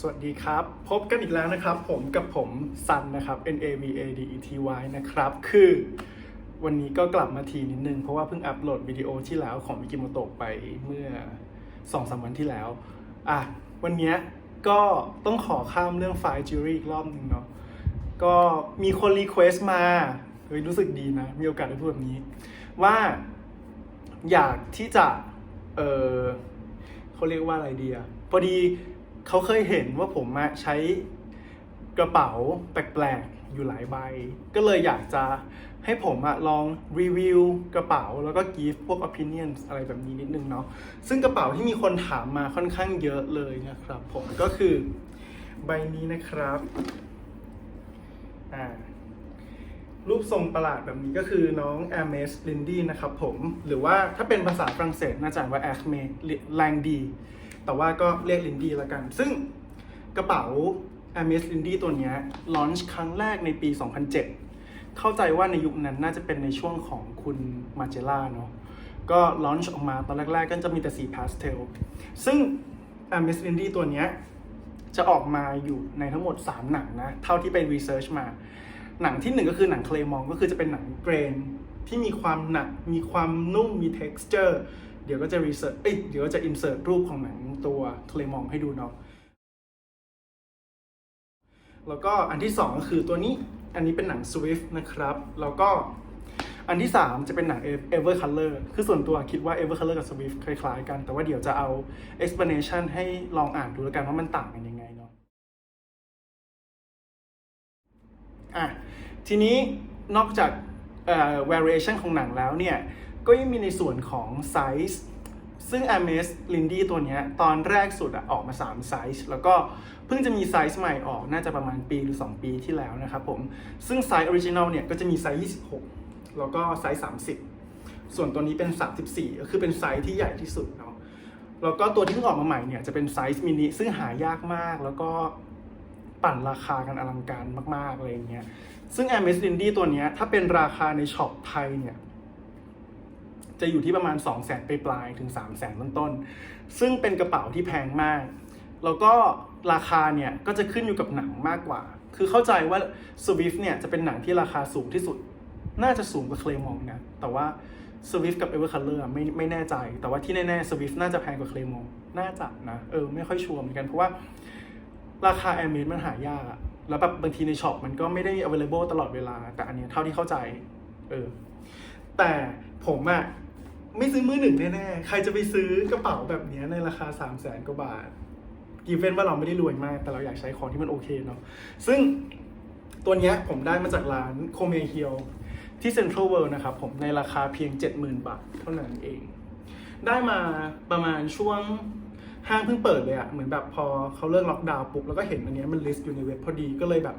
สวัสดีครับ พบกันอีกแล้วนะครับผมกับผมซันนะครับ N A V A D E T Y นะครับ คือวันนี้ก็กลับมาทีนิดนึง เพราะว่าเพิ่งอัปโหลดวิดีโอที่แล้วของมิกิโมโตะไปเมื่อ2อสวันที่แล้ว อะ วันนี้ก็ต้องขอข้ามเรื่องไฟล์จิวรี่อีกรอบหนึ่งเนาะก็มีคนรีเควสต์มาเฮ้ยรู้สึกดีนะ มีโอกาสได้พูดแบบนี้ ว่าอยากที่จะ เออเขาเรียกว่าอะไรดีอะพอดี เขาเคยเห็นว่าผมใช้กระเป๋าแปลกๆอยู่หลายใบ ก็เลยอยากจะให้ผมอะลองรีวิวกระเป๋าแล้วก็ give พวก opinions อะไรแบบนี้นิดนึงเนาะซึ่งกระเป๋าที่มีคนถามมาค่อนข้างเยอะเลยนะครับ ผมก็คือใบนี้นะครับอ่ารูปทรงประหลาดแบบนี้ก็คือน้อง Hermes Lindy นะครับผม หรือว่าถ้าเป็นภาษาฝรั่งเศสน่าจะอ่านว่า Hermes Lindy แต่ว่าก็เรียก Lindy แล้วกัน ซึ่งกระเป๋า Hermes Lindy ตัวนี้ลอนช์ครั้งแรกในปี 2007 เข้าใจว่าในยุคนั้นน่าจะเป็นในช่วงของคุณมาเจล่าเนาะก็ลอนช์ออกมาตอนแรก ๆ ก็จะมีแต่สีพาสเทลซึ่ง Hermes Lindy ตัวนี้จะออกมาอยู่ในทั้งหมด 3 หนังนะ เท่าที่ไปรีเสิร์ชมา หนังที่หนึ่งก็คือหนังเคลมองก็คือจะเป็นหนังเกรนที่มีความหนัก มีความนุ่ม มี texture เดี๋ยวก็จะรีเสิร์ชเอ้ยเดี๋ยวก็จะ insert รูปของหนังตัวเคลมองให้ดูเนาะแล้วก็อันที่ 2 ก็คือตัวนี้อันนี้เป็นหนัง Swift นะครับ แล้วก็อันที่ 3 จะเป็นหนัง Ever Color คือส่วนตัวคิดว่า Ever Color กับ Swift คล้ายๆกัน แต่ว่าเดี๋ยวจะเอา explanation ให้ลองอ่านดูแล้วกันว่ามันต่างกันยังไงเนาะอะทีนี้นอกจากเอ่อ variation ของหนังแล้วเนี่ย ก็ยังมีในส่วนของไซส์ซึ่ง Hermes Lindy ตัวนี้ตอนแรกสุดอะออกมา 3 ไซส์ แล้วก็เพิ่งจะมีไซส์ใหม่ออกน่าจะประมาณปีหรือ 2 ปีที่แล้วนะครับผม ซึ่งไซส์ออริจิน l เนี่ยก็จะมีไซส์ 26 แล้วก็ไซส์ 30 ส่วนตัวนี้เป็น 34 ก็คือเป็นไซส์ที่ใหญ่ที่สุดเนาะแล้วก็ตัวที่เพิ่งออกมาใหม่เนี่ยจะเป็นไซส์มินิซึ่งหายากมาก แล้วก็ปั่นราคากันอลังการมากๆอะไรเงี้ยซึ่ง Hermes Lindy ตัวนี้ถ้าเป็นราคาในช็อปไทยเนี่ย จะอยู่ที่ประมาณ 2 0 0 0 0 0 ไปปลายๆถึง 3 0 0 0 0 0 ต้นๆ ซึ่งเป็นกระเป๋าที่แพงมาก แล้วก็ราคาเนี่ยก็จะขึ้นอยู่กับหนังมากกว่า คือเข้าใจว่า Swift เนี่ยจะเป็นหนังที่ราคาสูงที่สุด น่าจะสูงกว่า Claymont นะ แต่ว่า Swift กับ Evercolor อะไม่ไม่แน่ใจ แต่ว่าที่แน่ๆ Swift น่าจะแพงกว่า Claymont น่าจะนะ เออไม่ค่อยชัวร์เหมือนกันเพราะว่าราคา a i r m a d มันหายากอะแล้วแบบบางทีในช็อปมันก็ไม่ได้ available ตลอดเวลา แต่อันเนี้ยเท่าที่เข้าใจ เออ แต่ผมอะ ไม่ซื้อมือหนึ่งแน่ๆ ใครจะไปซื้อกระเป๋าแบบนี้ในราคา 3 0 0แสนกว่าบาท กีเว้นว่าเราไม่ได้รวยมาก แต่เราอยากใช้ของที่มันโอเคเนาะ ซึ่งตัวนี้ผมได้มาจากร้านโคเมเฮียที่เซ็นทรัลเวิลด์นะครับผมในราคาเพียง 70,000 บาทเท่านั้นเอง ได้มาประมาณช่วงห้างเพิ่งเปิดเลยอะเหมือนแบบพอเขาเลิกล็อกดาวน์ปุ๊บแล้วก็เห็นอันนี้มันลิสต์อยู่ในเว็บพอดีก็เลยแบบ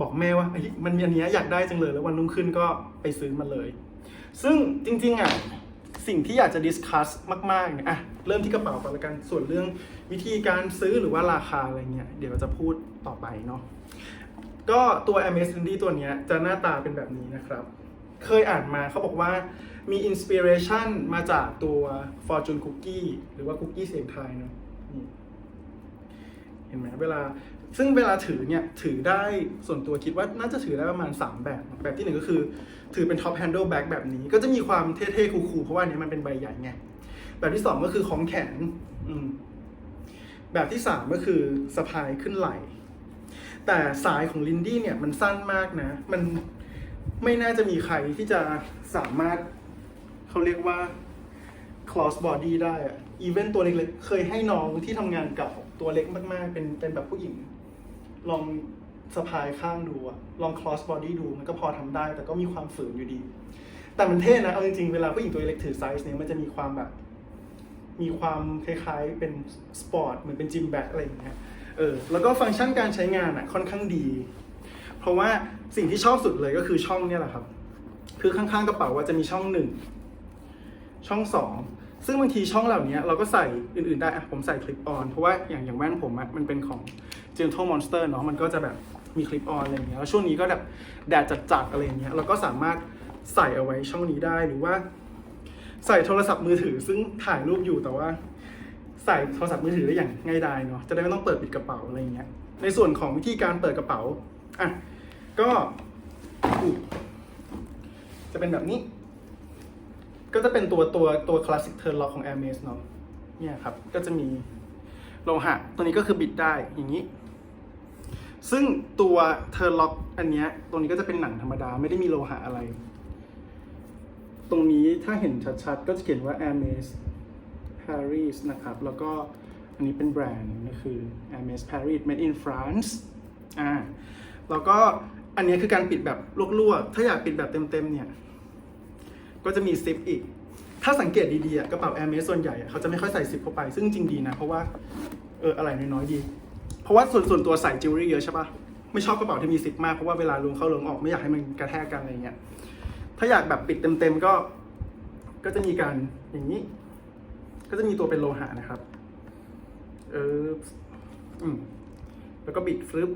บอกแม่ว่าเฮ้มันมีอันนี้อยากได้จังเลยแล้ววันรุ่งขึ้นก็ไปซื้อมาเลย ซึ่งจริงๆอะสิ่งที่อยากจะดิสคัสมากๆเนี่ยอะเริ่มที่กระเป๋าก่อนละกันส่วนเรื่องวิธีการซื้อหรือว่าราคาอะไรเงี้ยเดี๋ยวจะพูดต่อไปเนาะก็ตัว MS Lindy ตัวเนี้ยจะหน้าตาเป็นแบบนี้นะครับ เคยอ่านมาเขาบอกว่ามีอินสปิเรชันมาจากตัว Fortune Cookie หรือว่าคุกกี้เสียงไทยเนาะเห็นไหมเวลา ซึ่งเวลาถือเนี่ยถือได้ส่วนตัวคิดว่าน่าจะถือได้ประมาณ 3 แบบ แบบที่หนึ่งก็คือ ถือเป็น top handle bag แบบนี้ ก็จะมีความเท่ๆคูลๆเพราะว่าอันนี้มันเป็นใบใหญ่ไง แบบที่ 2 ก็คือของแขนแบบที่ 3 ก็คือสะพายขึ้นไหล่แต่สายของลินดี้เนี่ยมันสั้นมากนะ มันไม่น่าจะมีใครที่จะสามารถเขาเรียกว่า cross body ได้อะอีเวนตัวเล็กๆ เคยให้น้องที่ทำงานเก่าตัวเล็กมากๆ เป็นเป็นแบบผู้หญิง ลองสะพายข้างดูอะลอง cross body ดูมันก็พอทำได้ แต่ก็มีความฝืนอยู่ดี แต่มันเท่นะ เอาจริงๆ เวลาผู้หญิงตัวเล็กถือไซส์เนี้ยมันจะมีความแบบ มีความคล้ายๆ เป็นสปอร์ตเหมือนเป็นจิมแบ็กอะไรอย่างเงี้ย เออ แล้วก็ฟังก์ชันการใช้งานอะค่อนข้างดี เพราะว่าสิ่งที่ชอบสุดเลยก็คือช่องเนี่ยแหละครับ คือข้างๆกระเป๋าว่าจะมีช่องหนึ่ง ช่องสองซึ่งบางทีช่องเหล่านี้เราก็ใส่อื่นๆได้อะผมใส่คลิปออน เพราะว่าอย่างอย่างแว่นผมอะมันเป็นของ Gentle Monster เนาะมันก็จะแบบมีคลิปออนอะไรอย่างเงี้ยแล้วช่วงนี้ก็แบบแดดจัดๆอะไรอย่างเงี้ยเราก็สามารถใส่เอาไว้ช่องนี้ได้หรือว่า ใส่โทรศัพท์มือถือ ซึ่งถ่ายรูปอยู่แต่ว่า ใส่โทรศัพท์มือถือได้อย่างง่ายดายเนาะจะได้ไม่ต้องเปิดปิดกระเป๋าอะไรอย่างเงี้ยในส่วนของวิธีการเปิดกระเป๋าอะก็จะเป็นแบบนี้ ก็จะเป็นตัวตัวตัวคลาสสิกเทิร์นล็อกของ Hermes เนาะเนี่ยครับ ก็จะมีโลหะตัวนี้ก็คือบิดได้อย่างนี้ ซึ่งตัวเทิร์ล็อกอันเนี้ยตรงนี้ก็จะเป็นหนังธรรมดาไม่ได้มีโลหะอะไร ตรงนี้ถ้าเห็นชัดๆ ก็จะเขียนว่า Hermes Paris นะครับ แล้วก็อันนี้เป็นแบรนด์ก็คือ Hermes Paris made in France อ่าแล้วก็อันนี้คือการปิดแบบลวกๆ ถ้าอยากปิดแบบเต็มๆ เนี่ย ก็จะมีซิปอีก ถ้าสังเกตดีๆกระเป๋า Hermes ส่วนใหญ่เขาจะไม่ค่อยใส่ซิปเข้าไป ซึ่งจริงดีนะ เพราะว่าเอออะไรน้อยๆดี เพราะว่าส่วนส่วนตัวใส่จิวเวลรี่เยอะใช่ปะไม่ชอบกระเป๋าที่มีซิปมากเพราะว่าเวลาลวงเข้าลวงออกไม่อยากให้มันกระแทกกันอะไรเงี้ยถ้าอยากแบบปิดเต็มๆก็ ก็จะมีการอย่างนี้ ก็จะมีตัวเป็นโลหะนะครับ เอออืมแล้วก็บิดฟลิป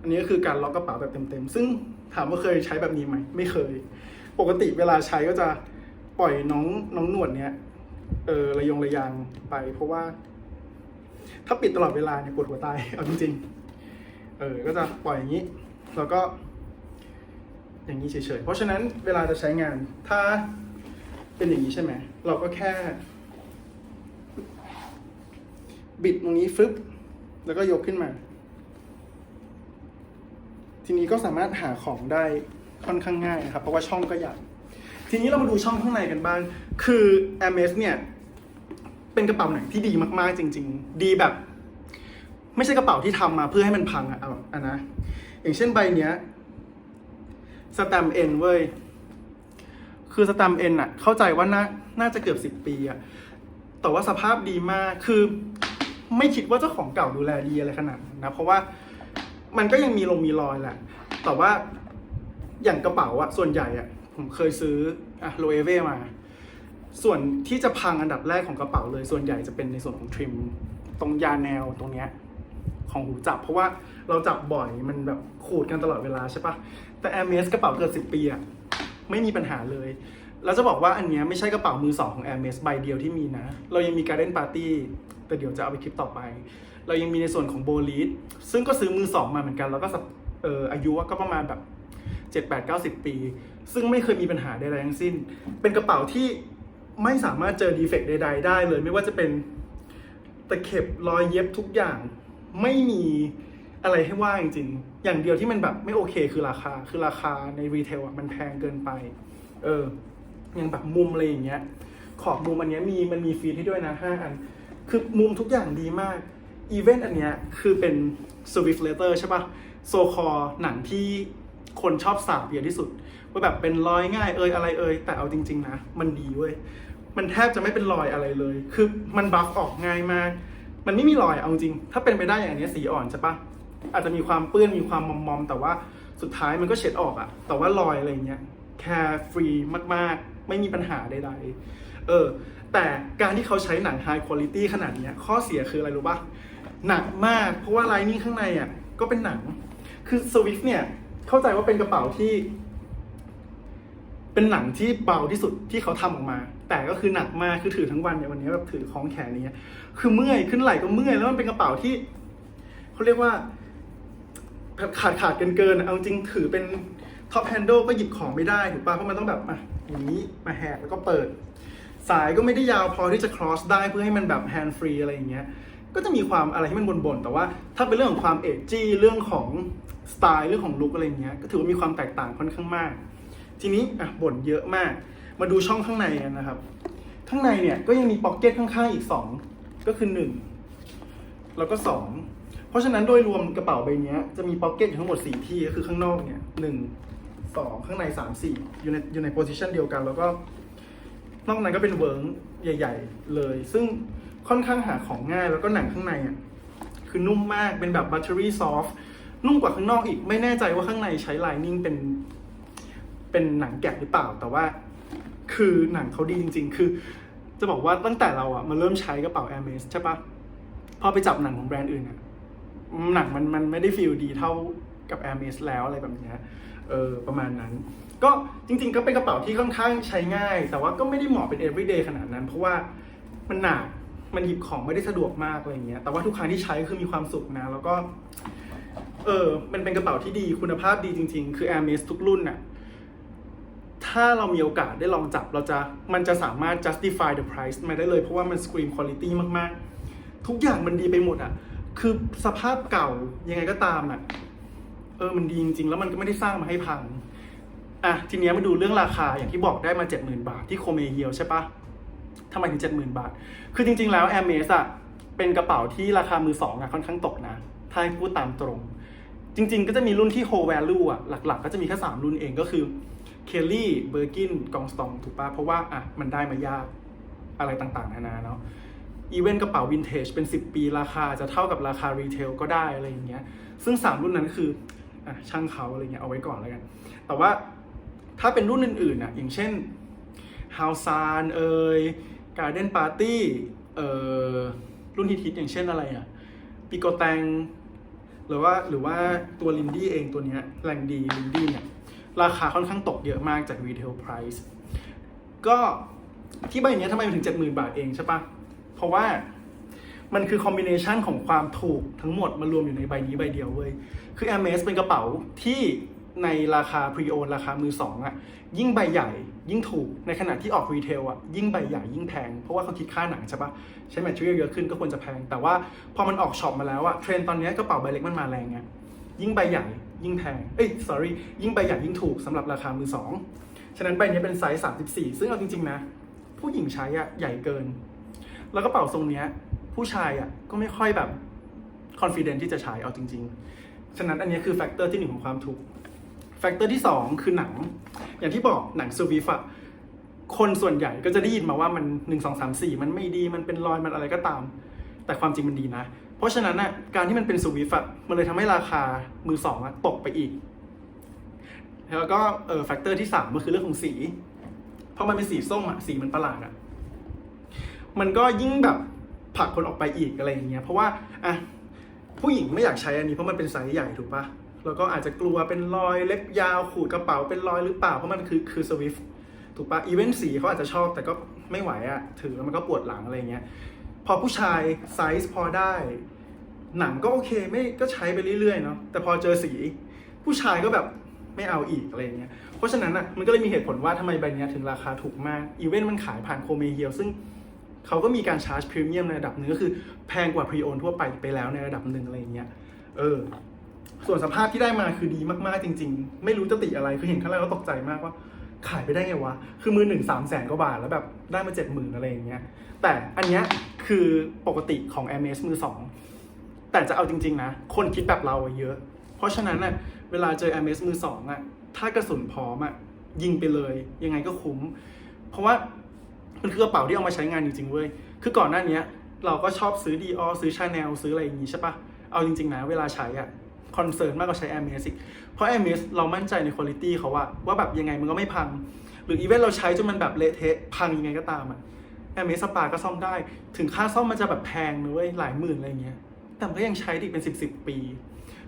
อันนี้ก็คือการล็อกกระเป๋าแบบเต็มๆ ซึ่งถามว่าเคยใช้แบบนี้ไหม ไม่เคย ปกติเวลาใช้ก็จะปล่อยน้องน้องหนวดเนี้ย เออระยงระยางไป เพราะว่า ถ้าปิดตลอดเวลาเนี่ยปวดหัวตายเอาจริงๆเออก็จะปล่อยอย่างนี้ แล้วก็อย่างนี้เฉยๆ เพราะฉะนั้นเวลาจะใช้งานถ้าเป็นอย่างนี้ใช่ไหม เราก็แค่ บิดตรงนี้ฟึบแล้วก็ยกขึ้นมา ทีนี้ก็สามารถหาของได้ค่อนข้างง่ายนะครับ เพราะว่าช่องก็ใหญ่ทีนี้เรามาดูช่องข้างในกันบ้าง คือ MS เนี่ย เป็นกระเป๋าหนังที่ดีมากๆจริง ๆ ดีแบบ ไม่ใช่กระเป๋าที่ทำมาเพื่อให้มันพังอะเอาอะนะอย่างเช่นใบเนี้ยสแตมเอ็นเว้ยคือสแตมเอ็นอะเข้าใจว่าน่าน่าจะเกือบสิบปีอะแต่ว่าสภาพดีมากคือไม่คิดว่าเจ้าของเก่าดูแลดีอะไรขนาดนั้นนะเพราะว่ามันก็ยังมีลงมีรอยแหละ แต่ว่าอย่างกระเป๋าอะส่วนใหญ่อะผมเคยซื้ออะโลเอเวมา ส่วนที่จะพังอันดับแรกของกระเป๋าเลยส่วนใหญ่จะเป็นในส่วนของทริม ตรงยาแนวตรงเนี้ยของหูจับ เพราะว่าเราจับบ่อยมันแบบขูดกันตลอดเวลาใช่ปะแต่ Hermes กระเป๋าเกิดสิบปีอะไม่มีปัญหาเลยแล้วจะบอกว่าอันเนี้ยไม่ใช่กระเป๋ามือสองของ Hermes ใบเดียวที่มีนะ เรายังมี Garden Party แต่เดี๋ยวจะเอาไปคลิปต่อไป เรายังมีในส่วนของโบลีดซึ่งก็ซื้อมือสองมาเหมือนกันแล้วก็สักเอ่ออายุก็ประมาณแบบ7 8 9 0 ปี ซึ่งไม่เคยมีปัญหาใดๆทั้งสิ้น เป็นกระเป๋าที่ ไม่สามารถเจอดีเฟกต์ใด ๆ ได้เลย ไม่ว่าจะเป็นตะเข็บรอยเย็บทุกอย่างไม่มีอะไรให้ว่าจริงๆ อย่างเดียวที่มันแบบไม่โอเคคือราคา คือราคาในรีเทลอะมันแพงเกินไป เออ อย่างแบบมุมอะไรอย่างเงี้ย ขอบมุมอันเนี้ยมีมันมีฟีดให้ด้วยนะห้าอัน คือมุมทุกอย่างดีมาก อีเวนต์อันเนี้ยคือเป็น Swift Letter ใช่ปะโซคอหนังที่คนชอบสาบเยอะที่สุด ว่าแบบเป็นรอยง่ายเอยอะไรเอยแต่เอาจริง ๆ นะ มันดีเว้ย มันแทบจะไม่เป็นรอยอะไรเลย คือมันบัฟออกง่ายมาก มันไม่มีรอยเอาจริง ถ้าเป็นไปได้อย่างนี้สีอ่อนใช่ปะอาจจะมีความเปื้อนมีความมอมมอมแต่ว่าสุดท้ายมันก็เช็ดออกอะแต่ว่ารอยอะไรเงี้ยแค่ฟรีมากๆ ไม่มีปัญหาใดๆ เออ แต่การที่เขาใช้หนัง High Quality ขนาดนี้ข้อเสียคืออะไรรู้ปะหนักมาก เพราะว่าไลนิ่งข้างในอะก็เป็นหนัง คือ Swift เนี่ย เข้าใจว่าเป็นกระเป๋าที่ เป็นหนังที่เบาที่สุดที่เขาทำออกมา แต่ก็คือหนักมากคือถือทั้งวันเนี่ยวันนี้แบบถือคล้องแขนอย่างเงี้คือเมื่อยขึ้นไหล่ก็เมื่อยแล้วมันเป็นกระเป๋าที่เขาเรียกว่า ขาดขาดเกินเกินเอาจริงถือเป็นท็อปแฮนด์ลก็หยิบของไม่ได้ถูกป่ะเพราะมันต้องแบบอะอย่างนี้มาแหกแล้วก็เปิด สายก็ไม่ได้ยาวพอที่จะ cross ได้เพื่อให้มันแบบ hand free อะไรอย่างเงี้ยก็จะมีความอะไรที่มันบ่นๆแต่ว่าถ้าเป็นเรื่องของความเอจจี้เรื่องของสไตล์เรื่องของลุคอะไรเงี้ยก็ถือว่ามีความแตกต่างค่อนข้างมาก ทีนี้อะบ่นเยอะมาก มาดูช่องข้างในกันนะครับ ข้างในเนี่ยก็ยังมีพ็อกเก็ตข้างๆอีก 2 ก็คือ 1 แล้วก็ 2 เพราะฉะนั้นโดยรวมกระเป๋าใบเนี้ยจะมีพ็อกเก็ตอยู่ทั้งหมด 4 ที่ก็คือข้างนอกเนี่ยหนึ่งสองข้างใน 3 4 อยู่ในอยู่ในโพซิชันเดียวกัน แล้วก็นอกนั้นก็เป็นเวิร์กใหญ่ ๆ เลย ซึ่งค่อนข้างหาของง่ายแล้วก็หนังข้างในอะคือนุ่มมากเป็นแบบบัตเตอรี่ซอฟนุ่มกว่าข้างนอกอีกไม่แน่ใจว่าข้างในใช้ไลนิ่งเป็นเป็นหนังแกะหรือเปล่า แต่ว่า คือหนังเขาดีจริง ๆ คือ จะบอกว่าตั้งแต่เราอะมาเริ่มใช้กระเป๋า Hermes ใช่ปะพอไปจับหนังของแบรนด์อื่นอะหนังมันมันไม่ได้ฟีลดีเท่ากับ Hermes แล้วอะไรแบบนี้เออประมาณนั้น ก็จริง ๆ ก็เป็นกระเป๋าที่ค่อนข้างใช้ง่าย แต่ว่าก็ไม่ได้เหมาะเป็น everyday ขนาดนั้น เพราะว่ามันหนักมันหยิบของไม่ได้สะดวกมากอะไรเงี้ย แต่ว่าทุกครั้งที่ใช้คือมีความสุขนะ แล้วก็ เออมันเป็นกระเป๋าที่ดีคุณภาพดีจริง ๆ คือ Hermes ทุกรุ่นน่ะ ถ้าเรามีโอกาสได้ลองจับเราจะมันจะสามารถ justify the price มาได้เลย เพราะว่ามัน scream quality มากๆ ทุกอย่างมันดีไปหมดอะ คือสภาพเก่ายังไงก็ตามอะ เออมันดีจริงๆ แล้วมันก็ไม่ได้สร้างมาให้พัง อะ ทีเนี้ยมาดูเรื่องราคาอย่างที่บอกได้มา 70,000 บาทที่โคเมเฮียวใช่ปะทำไมถึง 70,000 บาท คือจริง ๆ แล้ว a อ m e s อะเป็นกระเป๋าที่ราคามือสองอะค่อนข้างตกนะ ถ้าพูดตามตรง จริง ๆ ก็จะมีรุ่นที่ whole value อะหลัก ๆ ก็จะมีแค่3รุ่นเองก็คือ Kelly Birkin Gongstong ถูกปะเพราะว่าอะมันได้มายากอะไรต่างๆนานาเนาะอีเวนต์กระเป๋าวินเทจเป็น 10 ปีราคาจะเท่ากับราคารีเทลก็ได้อะไรอย่างเงี้ยซึ่ง 3 รุ่นนั้นคืออะช่างเขาอะไรเงี้ยเอาไว้ก่อนแล้วกัน แต่ว่าถ้าเป็นรุ่นอื่นๆอะอย่างเช่น h o u s a n เอ่ย Garden Party เอ่อรุ่นฮิตๆอย่างเช่นอะไรอะปิโกแตงหรือว่าหรือว่าตัวลินดี้เองตัวเนี้ยแรงดีลินดี้เนี่ย ราคาค่อนข้างตกเยอะมากจาก retail price ก็ที่ใบนี้ทำไมมันถึง 70,000 บาทเองใช่ปะเพราะว่ามันคือคอมบิเนชันของความถูกทั้งหมดมารวมอยู่ในใบนี้ใบเดียวเว้ย คือ Hermes เป็นกระเป๋าที่ในราคา pre-owned ราคามือสองอะยิ่งใบใหญ่ยิ่งถูกในขณะที่ออกรีเทลอะยิ่งใบใหญ่ยิ่งแพง เพราะว่าเขาคิดค่าหนังใช่ปะใช้แมทเทียลเยอะขึ้นก็ควรจะแพง แต่ว่าพอมันออกช็อปมาแล้วอะเทรนตอนนี้กระเป๋าใบเล็กมันมาแรงไง ยิ่งใบใหญ่ยิ่งแพง เอ้ย sorry ยิ่งใบใหญ่ยิ่งถูกสำหรับราคามือสองฉะนั้นใบนี้เป็นไซส์ 34 ซึ่งเอาจริงๆนะ ผู้หญิงใช้อะใหญ่เกิน แล้วกระเป๋าทรงเนี้ย ผู้ชายอะก็ไม่ค่อยแบบ confident ที่จะใช้เอาจริง ๆ ฉะนั้นอันนี้คือแฟกเตอร์ที่หนึ่งของความถูก แฟกเตอร์ที่สองคือหนัง อย่างที่บอกหนังซูวิฟะคนส่วนใหญ่ก็จะได้ยินมาว่ามันหนึ่งสองสามสี่มันไม่ดี มันเป็นรอย มันอะไรก็ตาม แต่ความจริงมันดีนะ เพราะฉะนั้นนะการที่มันเป็นสวิฟต์มันเลยทำให้ราคามือสองตกไปอีก แล้วก็เออแฟกเตอร์ที่สามก็คือเรื่องของสี เพราะมันเป็นสีส้มอะสีมันประหลาดอะมันก็ยิ่งแบบผลักคนออกไปอีกอะไรอย่างเงี้ยเพราะว่าอะผู้หญิงไม่อยากใช้อันนี้เพราะมันเป็นไซส์ใหญ่ถูกปะแล้วก็อาจจะกลัวเป็นรอยเล็บยาวขูดกระเป๋าเป็นรอยหรือเปล่าเพราะมันคือคือสวิฟถูกปะอีเวนต์สีเขาอาจจะชอบแต่ก็ไม่ไหวอะถือแล้วมันก็ปวดหลังอะไรเงี้ย พอผู้ชายไซส์พอได้ หนังก็โอเคไม่ก็ใช้ไปเรื่อยๆเนาะแต่พอเจอสี ผู้ชายก็แบบไม่เอาอีกอะไรเงี้ยเพราะฉะนั้นอะมันก็เลยมีเหตุผลว่าทำไมใบนี้ถึงราคาถูกมากอีเวนต์มันขายผ่านโคเมเฮียซึ่งเขาก็มีการชาร์จพรีเมียมในระดับหนึ่งก็คือแพงกว่าพรีโอนทั่วไปไปแล้วในระดับหนึ่งอะไรเงี้ยเออส่วนสภาพที่ได้มาคือดีมากๆจริง ๆ ไม่รู้จะติอะไรคือเห็นครั้งแรกก็ตกใจมากว่าขายไปได้ไงวะ คือมือหนึ่งสามแสนกว่าบาทแล้วแบบได้มาเจ็ดหมื่นอะไรอย่างเงี้ย แต่อันเนี้ย คือปกติของ a m s มือสองแต่จะเอาจริง ๆ นะ คนคิดแบบเราเยอะ เพราะฉะนั้นน่ะเวลาเจอ a m s มือสองอะถ้ากระสุนพร้อมอะยิงไปเลย ยังไงก็คุ้ม เพราะว่ามันคือกระเป๋าที่เอามาใช้งานจริง ๆ เว้ย คือก่อนหน้านี้เราก็ชอบซื้อดีออซื้อชาแนลซื้ออะไรอย่างงี้ใช่ปะเอาจริง ๆ นะ เวลาใช้อะคอนเซิร์นมากกว่าใช้ a m s อีกเพราะ a m s เรามั่นใจในคุณภาพเขาว่าว่าแบบยังไงมันก็ไม่พัง หรืออีเวนต์เราใช้จนมันแบบเละเทะพังยังไงก็ตามอะ แอมเมสปาก็ซ่อมได้ ถึงค่าซ่อมมันจะแบบแพงนะเว้ยหลายหมื่นอะไรเงี้ย แต่มันก็ยังใช้ดอีกเป็นสิบสิบปี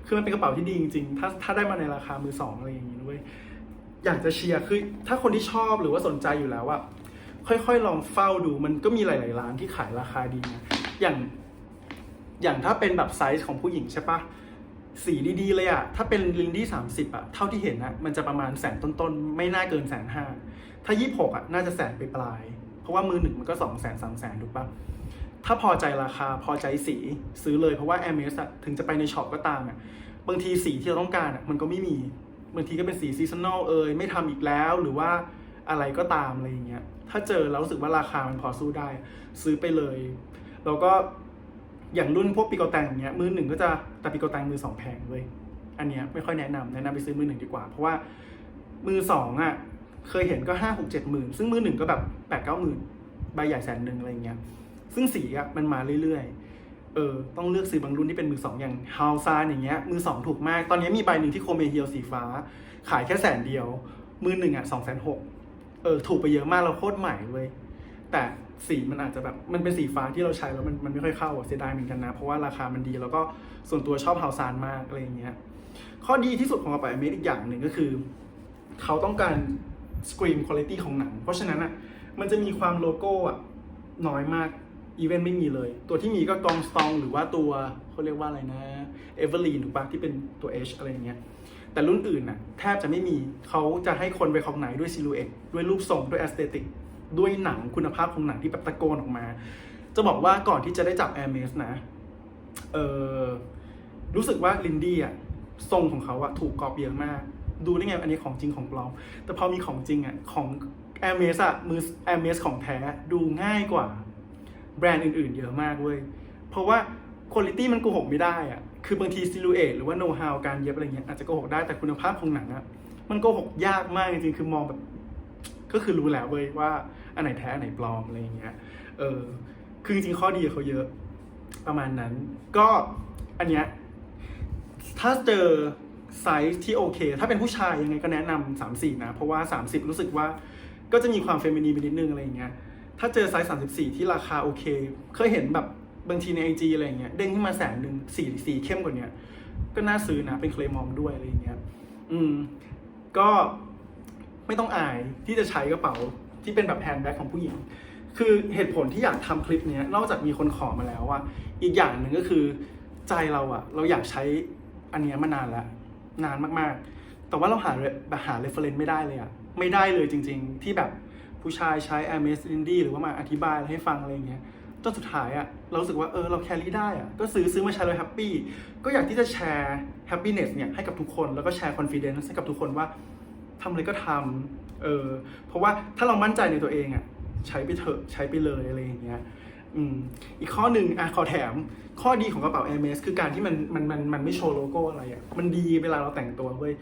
คือมันเป็นกระเป๋าที่ดีจริงๆ ถ้าถ้าได้มาในราคามือสองอะไรอย่างงี้นะเว้ยอยากจะเชียร์คือถ้าคนที่ชอบหรือว่าสนใจอยู่แล้วอะค่อยๆ ลองเฝ้าดูมันก็มีหลาย ๆ ร้านที่ขายราคาดีนะอย่าง อย่างถ้าเป็นแบบไซส์ของผู้หญิงใช่ปะสีดีๆ เลยอะถ้าเป็นลินดี้สามสิบอะเท่าที่เห็นอะมันจะประมาณแสนต้นๆ ไม่น่าเกินแสนห้าถ้ายี่หกอะน่าจะแสนไปปลาย ราะว่ามือหนึ่งมันก็สองแสนสามแสนถูกปะถ้าพอใจราคาพอใจสีซื้อเลยเพราะว่า a อ m s อะถึงจะไปในช็อปก็ตามอะบางทีสีที่เราต้องการอะมันก็ไม่มีบางทีก็เป็นสีซีซันอลเอยไม่ทำอีกแล้วหรือว่าอะไรก็ตามอะไรอย่างเงี้ยถ้าเจอแล้วรู้สึกว่าราคามันพอสู้ได้ ซื้อไปเลย แล้วก็อย่างรุ่นพวกปิโกแตงอย่างเงี้ยมือหนึ่งก็จะแต่ปิโกแตงมือสองแพงเว้ยอันเนี้ยไม่ค่อยแนะนำแนะนำไปซื้อมือหนึ่งดีกว่า เพราะว่ามือสองอะ เคยเห็นก็ห้าหกเจ็ดหมื่นซึ่งมือหนึ่งก็แบบแปดเก้าหมื่นใบใหญ่แสนหนึ่งอะไรเงี้ยซึ่งสีอะมันมาเรื่อยๆ เออต้องเลือกซื้อบางรุ่นที่เป็นมือสองอย่างฮาวซานอย่างเงี้ยมือสองถูกมาก ตอนนี้มีใบหนึ่งที่โคเมเฮียวสีฟ้า ขายแค่แสนเดียว มือหนึ่งอะสองแสนหกเออถูกไปเยอะมากเราโคตรใหม่เว้ยแต่สีมันอาจจะแบบมันเป็นสีฟ้าที่เราใช้แล้วมันมันไม่ค่อยเข้าอะเสียดายเหมือนกันนะ เพราะว่าราคามันดีแล้วก็ส่วนตัวชอบฮาวซานมากอะไรอย่างเงี้ยข้อดีที่สุดของกระเป๋าเมดอีกอย่างหนึ่งก็คือ เขาต้องการ screen quality ของหนัง เพราะฉะนั้นอะมันจะมีความโลโก้อะน้อยมากอีเวนต์ไม่มีเลย ตัวที่มีก็กองสตองหรือว่าตัวเขาเรียกว่าอะไรนะเอเวอร์ลีนถูกปะที่เป็นตัว H อะไรอย่างเงี้ยแต่รุ่นอื่นน่ะแทบจะไม่มีเขาจะให้คนไปของไหนด้วยซิลูเอตด้วยรูปทรงด้วยแอสเตติกด้วยหนังคุณภาพของหนังที่แบบตะโกนออกมา จะบอกว่าก่อนที่จะได้จับ Air m a s นะเออรู้สึกว่าลินดี้อะทรงของเขาอะถูกกรอบเยอะมาก ดูได้ไงอันนี้ของจริงของปลอม แต่พอมีของจริงอะของ Air m a s อะมือ Air m a s ของแท้ดูง่ายกว่าแบรนด์อื่นๆ เยอะมากเว้ย เพราะว่าคุณภาพมันโกหกไม่ได้อะคือบางทีซิลูเอตหรือว่าโน้ตฮาวการเย็บอะไรเงี้ยอาจจะโกหกได้แต่คุณภาพของหนังอะมันโกหกยากมากจริงๆคือมองแบบ ก็คือรู้แล้วเว้ยว่าอันไหนแท้อันไหนปลอมอะไรอย่างเงี้ย เออ คือจริงๆข้อดีเขาเยอะ ประมาณนั้น ก็อันเนี้ยถ้าเจอ ไซส์ที่โอเค ถ้าเป็นผู้ชายยังไงก็แนะนำสามสี่นะ เพราะว่า30รู้สึกว่าก็จะมีความเฟมินีนไปนิดนึงอะไรอย่างเงี้ย ถ้าเจอไซส์34ที่ราคาโอเค เคยเห็นแบบบางทีในไอจีอะไรอย่างเงี้ย เด้งขึ้นมาแสนหนึ่งสีสีเข้มกว่าเนี้ย ก็น่าซื้อนะ เป็นเคลมอมด้วยอะไรอย่างเงี้ย อืม ก็ไม่ต้องอายที่จะใช้กระเป๋าที่เป็นแบบแฮนด์แบ็กของผู้หญิง คือเหตุผลที่อยากทำคลิปเนี้ย นอกจากมีคนขอมาแล้วอะอีกอย่างหนึ่งก็คือใจเราอะเราอยากใช้อันเนี้ยมานานแล้ว นานมากๆ แต่ว่าเราหาแบบหาเรฟเฟรนซ์ไม่ได้เลยอะไม่ได้เลยจริง ๆ ที่แบบผู้ชายใช้ a m a z i n d y หรือว่ามาอธิบายอะไรให้ฟังอะไรอย่างเงี้ยจนสุดท้ายอะเราสึกว่าเออเราแครี่ได้อะก็ซื้อซื้อมาใช้เลยแฮปปี้ก็อยากที่จะแชร์แฮปปี้เนสเนี่ยให้กับทุกคนแล้วก็แชร์คอนฟ idence ให้กับทุกคนว่าทำอะไรก็ทำเออเพราะว่าถ้าเรามั่นใจในตัวเองอะใช้ไปเถอะใช้ไปเลยอะไรอย่างเงี้ย อืมอีกข้อหนึ่งอะขอแถม ข้อดีของกระเป๋า Air m a s คือการที่มันมันมันมันไม่โชว์โลโก้อะไรอะ มันดีเวลาเราแต่งตัวเว้ย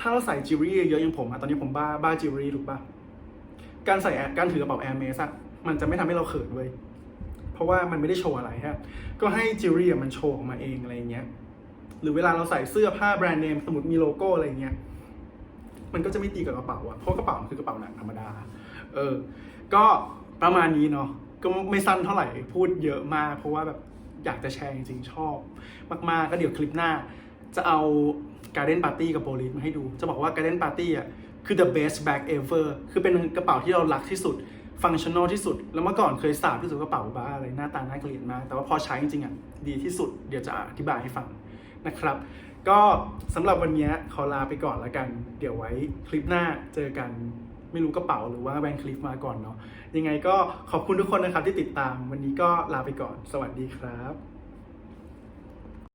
ถ้าเราใส่จิวเวลรี่เยอะอย่างผมอะ ตอนนี้ผมบ้าบ้าจิวเวลรี่ถูกปะการใส่การถือกระเป๋า Air m a s อะ มันจะไม่ทำให้เราเขินเว้ย เพราะว่ามันไม่ได้โชว์อะไรฮะ ก็ให้จิวเวลรี่มันโชว์ออกมาเองอะไรเงี้ย หรือเวลาเราใส่เสื้อผ้าแบรนด์เนมสมมติมีโลโก้อะไรเงี้ย มันก็จะไม่ตีกับกระเป๋าอะเพราะกระเป๋ามันคือกระเป๋าหนังธรรมดา เออ ก็ประมาณนี้เนาะ ก็ไม่สั้นเท่าไหร่พูดเยอะมาก เพราะว่าแบบอยากจะแชร์จริงๆชอบ มากๆก็เดี๋ยวคลิปหน้า จะเอา Garden Party กับโ o ลิสมาให้ดู จะบอกว่า Garden Party อะคือ the best bag ever คือเป็นกระเป๋าที่เรารักที่สุด ฟังชั่นอลที่สุด แล้วเมื่อก่อนเคยสาบที่สุดกระเป๋าบ้าอะไรหน้าตาน่าเกลียดมาก แต่ว่าพอใช้จริงๆอะดีที่สุด เดี๋ยวจะอธิบายให้ฟังนะครับ ก็สำหรับวันนี้ขอลาไปก่อนแล้วกัน เดี๋ยวไว้คลิปหน้าเจอกันไม่รู้กระเป๋าหรือว่าแวนคลิปมาก่อนเนาะยังไงก็ขอบคุณทุกคนนะครับที่ติดตาม วันนี้ก็ลาไปก่อน สวัสดีครับ